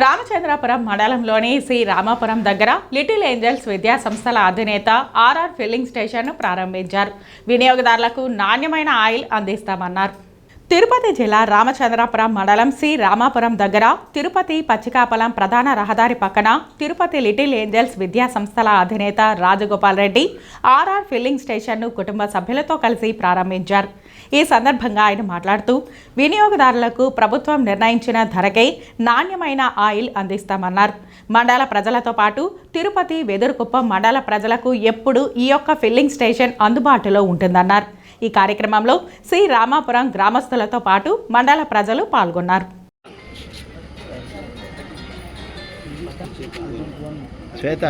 రామచంద్రాపురం మండలంలోని శ్రీ రామాపురం దగ్గర little angels విద్యా సంస్థల అధినేత ఆర్ఆర్ ఫిల్లింగ్ స్టేషన్ను ప్రారంభించారు. వినియోగదారులకు నాణ్యమైన ఆయిల్ అందిస్తామన్నారు. తిరుపతి జిల్లా రామచంద్రాపురం మండలం శ్రీ రామాపురం దగ్గర తిరుపతి పచ్చికాపలం ప్రధాన రహదారి పక్కన తిరుపతి లిటిల్ ఏంజల్స్ విద్యా సంస్థల అధినేత రాజగోపాల్ రెడ్డి ఆర్ఆర్ ఫిల్లింగ్ స్టేషన్ను కుటుంబ సభ్యులతో కలిసి ప్రారంభించారు. ఈ సందర్భంగా ఆయన మాట్లాడుతూ వినియోగదారులకు ప్రభుత్వం నిర్ణయించిన ధరకే నాణ్యమైన ఆయిల్ అందిస్తామన్నారు. మండల ప్రజలతో పాటు తిరుపతి వెదురుకుప్పం మండల ప్రజలకు ఎప్పుడు ఈ యొక్క ఫిల్లింగ్ స్టేషన్ అందుబాటులో ఉంటుందన్నారు. ఈ కార్యక్రమంలో శ్రీ రామాపురం గ్రామస్తులతో పాటు మండల ప్రజలు పాల్గొన్నారు. శ్వేత